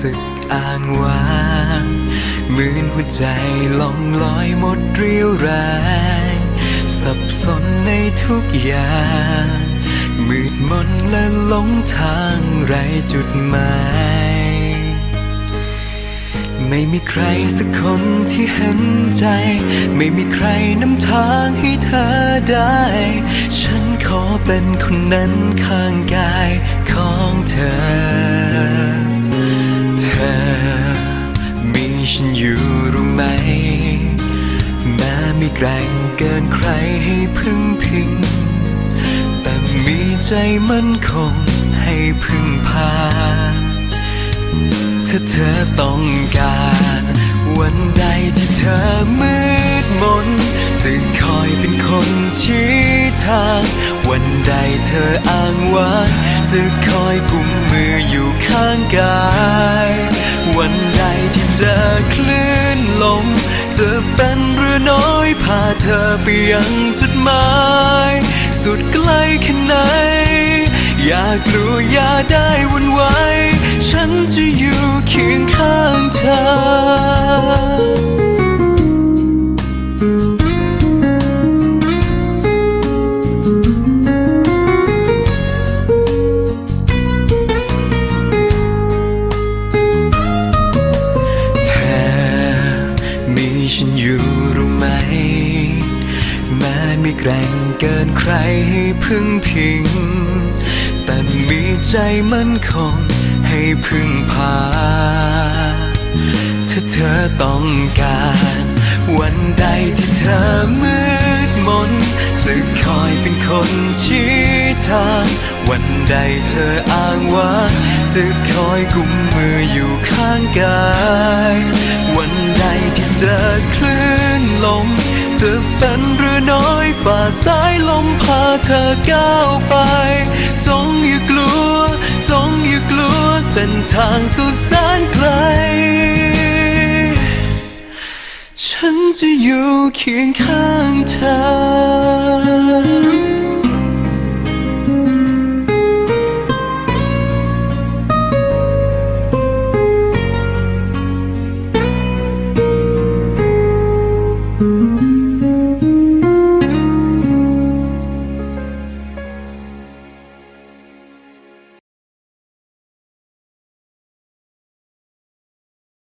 สักอ้างว้างเหมือนหัวใจล่องลอยหมดเรี่ยวแรงสับสนในทุกอย่าง มืดมนและหลงทางไรจุดหมาย ไม่มีใครสักคนที่เห็นใจ ไม่มีใครนำทางให้เธอได้ ฉันขอเป็นคนนั้นข้างกาย รู้ไหม แม้ไม่แกร่งเกินใครให้พึ่งพิง แต่มีใจมั่นคงให้พึ่งพา ถ้าเธอต้องการ วันใดที่เธอมืดมนจะคอยเป็นคนชี้ทาง วันใดเธออ้างว้างจะคอยกุมมืออยู่ข้างกาย วันใดที่เจอคลื่น ม จะเป็นเรือน้อยพาเธอไปยังจุดหมาย สุดไกลแค่ไหน อย่ากลัวอย่าได้วุ่นไหว แม้ไม่แกร่งเกินใครให้พึ่งพิง แต่มีใจมั่นคงให้พึ่งพา ถ้าเธอต้องการ วันใดที่เธอมืดมน จะคอยเป็นคนชี้ทาง วันใดเธออ้างว้างจะคอยกุมมืออยู่ข้างกาย วันใดที่เจอคลื่น จะเป็นเรือน้อยฝ่าสายลมพาเธอก้าวไป จงอย่ากลัว จงอย่ากลัวเส้นทางสุดแสนไกล ฉันจะอยู่เคียงข้างเธอ